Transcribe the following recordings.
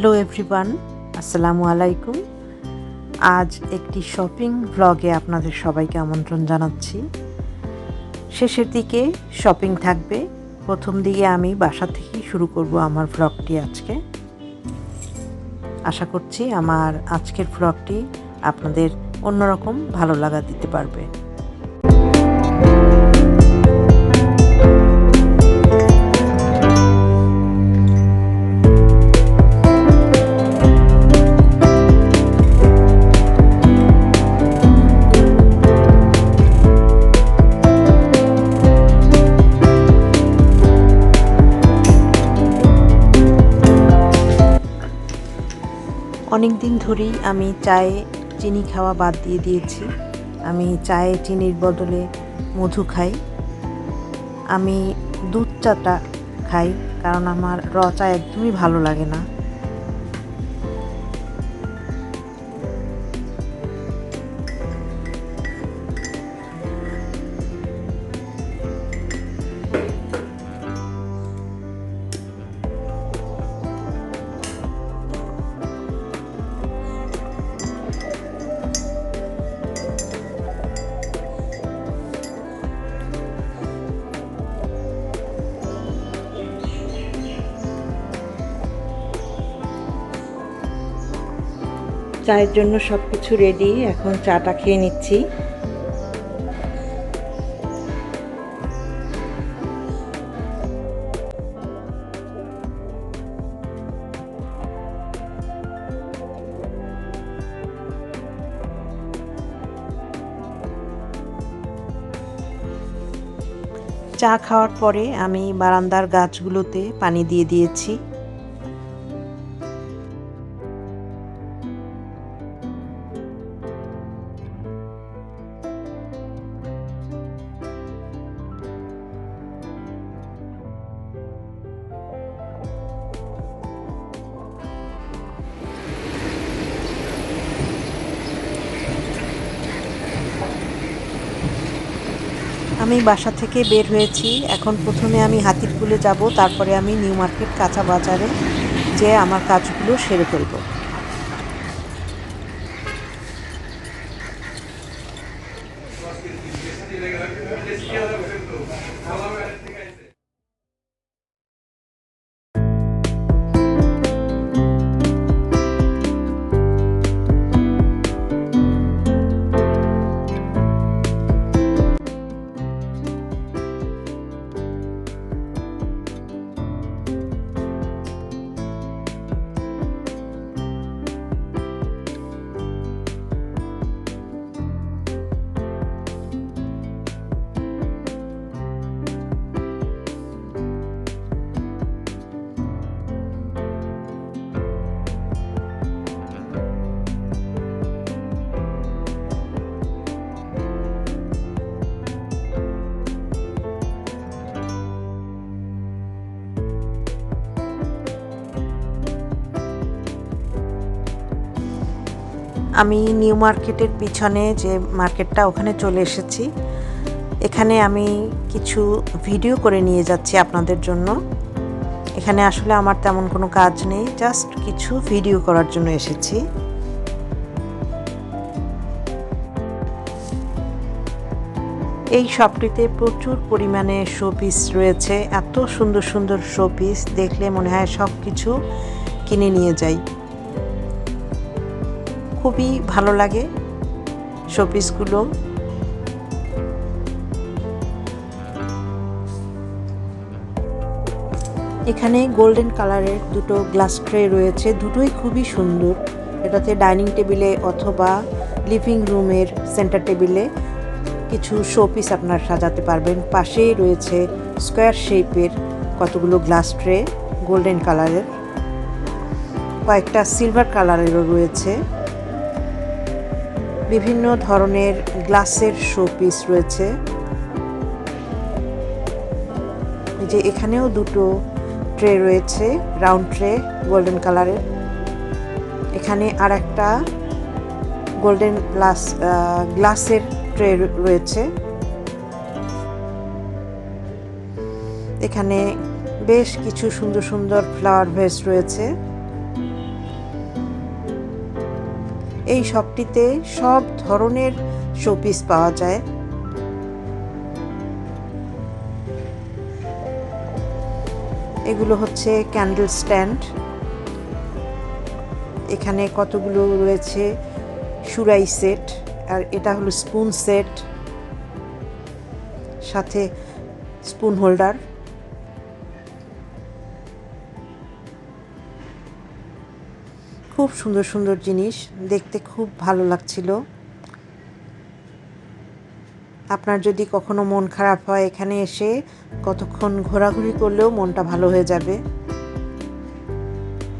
Hello everyone, আসসালামু আলাইকুম। আজ একটি শপিং ব্লগে আপনাদের সবাইকে আমন্ত্রণ জানাচ্ছি। শেষের দিকে শপিং থাকবে। প্রথম দিকে আমি বাসা থেকেই শুরু করব আমার ব্লগটি আজকে। আশা করছি আমার আজকের ব্লগটি আপনাদের অন্যরকম ভালো লাগা দিতে পারবে। অনেক দিন ধরেই আমি চায়ে চিনি খাওয়া বাদ দিয়ে দিয়েছি। আমি চায়ে চিনির বদলে মধু খাই। আমি দুধ চাটা খাই, কারণ আমার র চা একদমই ভালো লাগে না। চায়ের জন্য সব কিছু রেডি এখন চাটা খেয়ে নিচ্ছি। চা খাওয়ার পরে আমি বারান্দার গাছগুলোতে পানি দিয়ে দিয়েছি। আমি বাসা থেকে বের হয়েছি। এখন প্রথমে আমি হাতিরপুলে যাব, তারপরে আমি নিউ মার্কেট কাঁচা বাজারে যে আমার কাজগুলো সেরে ফেলব। আমি নিউ মার্কেটের পিছনে যে মার্কেটটা ওখানে চলে এসেছি। এখানে আমি কিছু ভিডিও করে নিয়ে যাচ্ছি আপনাদের জন্য। এখানে আসলে আমার তেমন কোনো কাজ নেই, জাস্ট কিছু ভিডিও করার জন্য এসেছি। এই শপটিতে প্রচুর পরিমাণে শোপিস রয়েছে, এত সুন্দর সুন্দর শোপিস, দেখলে মনে হয় সব কিছু কিনে নিয়ে যাই। খুবই ভালো লাগে শোপিসগুলো। এখানে গোল্ডেন কালারের দুটো গ্লাস ট্রে রয়েছে, দুটোই খুবই সুন্দর। এটাতে ডাইনিং টেবিলে অথবা লিভিং রুমের সেন্টার টেবিলে কিছু শোপিস আপনার সাজাতে পারবেন। পাশেই রয়েছে স্কোয়ার শেপের কতগুলো গ্লাস ট্রে, গোল্ডেন কালারের। কয়েকটা সিলভার কালারেরও রয়েছে। বিভিন্ন ধরনের গ্লাসের শোপিস রয়েছে। যে এখানেও দুটো ট্রে রয়েছে, রাউন্ড ট্রে, গোল্ডেন কালারের। এখানে আর একটা গোল্ডেন গ্লাস গ্লাসের ট্রে রয়েছে। এখানে বেশ কিছু সুন্দর সুন্দর ফ্লাওয়ার ভেস রয়েছে। এই শপটিতে সব ধরনের শোপিস পাওয়া যায়। এগুলো হচ্ছে ক্যান্ডেল স্ট্যান্ড। এখানে কতগুলো রয়েছে সুরাই সেট, আর এটা হলো স্পুন সেট, সাথে স্পুন হোল্ডার। খুব সুন্দর সুন্দর জিনিস। দেখতে খুব ভালো লাগছিল। আপনার যদি কখনো মন খারাপ হয় এখানে এসে কতক্ষণ ঘোরাঘুরি করলেও মনটা ভালো হয়ে যাবে।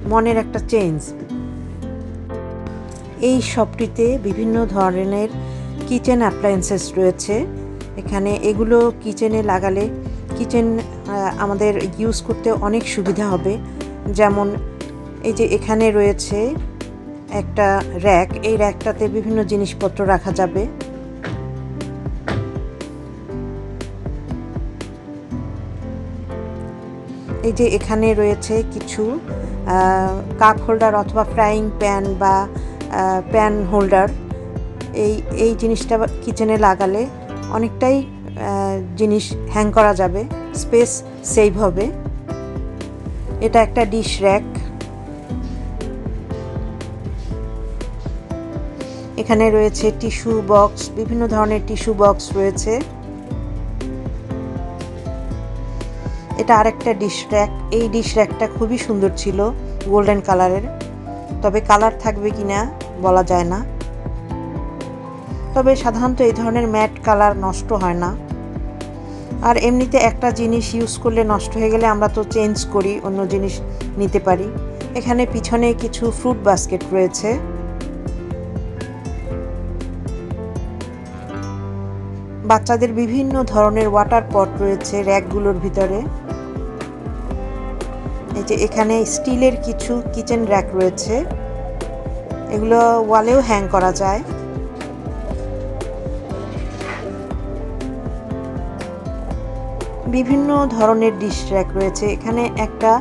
মনের একটা চেঞ্জ। এই শপটিতে বিভিন্ন ধরনের কিচেন অ্যাপ্লায়েন্সেস রয়েছে। এখানে এগুলো কিচেনে লাগালে কিচেন আমাদের ইউজ করতে অনেক সুবিধা হবে। যেমন এই যে এখানে রয়েছে একটা র্যাক, এই র্যাকটাতে বিভিন্ন জিনিসপত্র রাখা যাবে। এই যে এখানে রয়েছে কিছু কাপ হোল্ডার অথবা ফ্রাইং প্যান বা প্যান হোল্ডার। এই এই জিনিসটা কিচেনে লাগালে অনেকটাই জিনিস হ্যাং করা যাবে, স্পেস সেভ হবে। এটা একটা ডিশ র্যাক। এখানে রয়েছে টিস্যু বক্স, বিভিন্ন ধরনের টিস্যু বক্স রয়েছে। এটা আরেকটা ডিশ র্যাক। এই ডিশ র্যাকটা খুবই সুন্দর ছিল, গোল্ডেন কালারের। তবে কালার থাকবে কি না বলা যায় না। তবে সাধারণত এই ধরনের ম্যাট কালার নষ্ট হয় না। আর এমনিতে একটা জিনিস ইউজ করলে নষ্ট হয়ে গেলে আমরা তো চেঞ্জ করি, অন্য জিনিস নিতে পারি। এখানে পিছনে কিছু ফ্রুট বাস্কেট রয়েছে। বাচ্চাদের বিভিন্ন ধরনের ওয়াটার পট রয়েছে র্যাকগুলোর ভিতরে। এই যে এখানে স্টিলের কিছু কিচেন র্যাক রয়েছে। এগুলো ওয়ালেও হ্যাং করা যায়। বিভিন্ন ধরনের ডিশ র্যাক রয়েছে। এখানে একটা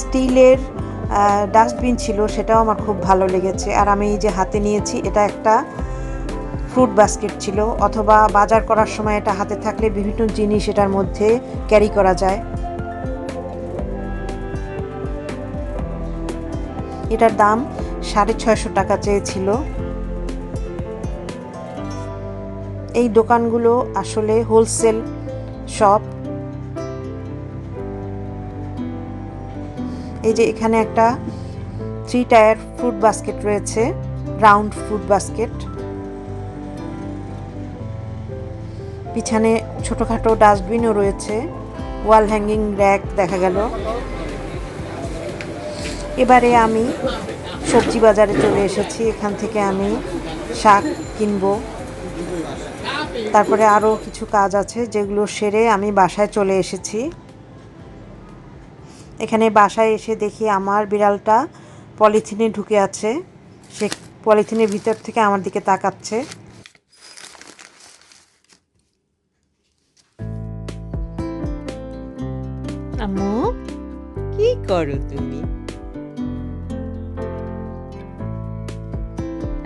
স্টিলের ডাস্টবিন ছিল, সেটাও আমার খুব ভালো লেগেছে। আর আমি এই যে হাতে নিয়েছি, এটা একটা ফ্রুট বাস্কেট ছিল, অথবা বাজার করার সময় এটা হাতে থাকলে বিভিন্ন জিনিস এটার মধ্যে ক্যারি করা যায়। এটার দাম সাড়ে ছয়শো টাকা চেয়েছিল। এই দোকানগুলো আসলে হোলসেল শপ। এই যে এখানে একটা থ্রি টায়ার ফ্রুট বাস্কেট রয়েছে রাউন্ড ফ্রুট বাস্কেট পিছনে ছোটোখাটো ডাস্টবিনও রয়েছে। ওয়াল হ্যাঙ্গিং র্যাক দেখা গেল। এবারে আমি সবজি বাজারে চলে এসেছি। এখান থেকে আমি শাক কিনবো। তারপরে আরও কিছু কাজ আছে যেগুলো সেরে আমি বাসায় চলে এসেছি। এখানে বাসায় এসে দেখি আমার বিড়ালটা পলিথিনে ঢুকে আছে। সে পলিথিনের ভিতর থেকে আমার দিকে তাকাচ্ছে। আম্মু। কি করো তুমি?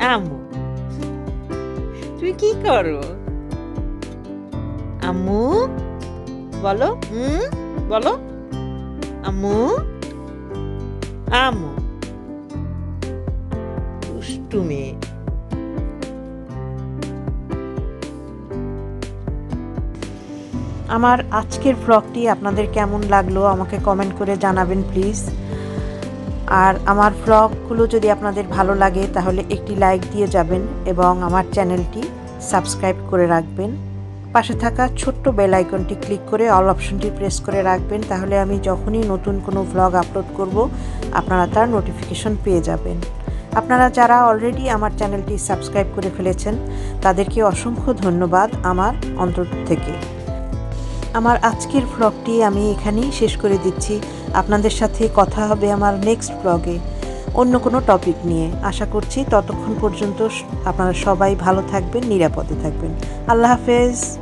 আম্মু, তুমি কি করো? আম্মু, বলো, হুম, বলো। আম্মু আম্মু। দুষ্টু মেয়ে। আমার আজকের ভ্লগটি আপনাদের কেমন লাগল আমাকে কমেন্ট করে জানাবেন প্লিজ আর আমার ভ্লগগুলো যদি আপনাদের ভালো লাগে তাহলে একটি লাইক দিয়ে যাবেন এবং আমার চ্যানেলটি সাবস্ক্রাইব করে রাখবেন। পাশে থাকা ছোট্ট বেল আইকনটি ক্লিক করে অল অপশনটি প্রেস করে রাখবেন, তাহলে আমি যখনই নতুন কোনো ভ্লগ আপলোড করব, আপনারা তার নোটিফিকেশন পেয়ে যাবেন। আপনারা যারা অলরেডি আমার চ্যানেলটি সাবস্ক্রাইব করে ফেলেছেন, তাদেরকে অসংখ্য ধন্যবাদ আমার অন্তর থেকে। আমার আজকের ব্লগটি আমি এখানেই শেষ করে দিচ্ছি। আপনাদের সাথে কথা হবে আমার নেক্সট ব্লগে অন্য কোনো টপিক নিয়ে। আশা করছি ততক্ষণ পর্যন্ত আপনারা সবাই ভালো থাকবেন, নিরাপদে থাকবেন। আল্লাহ হাফেজ।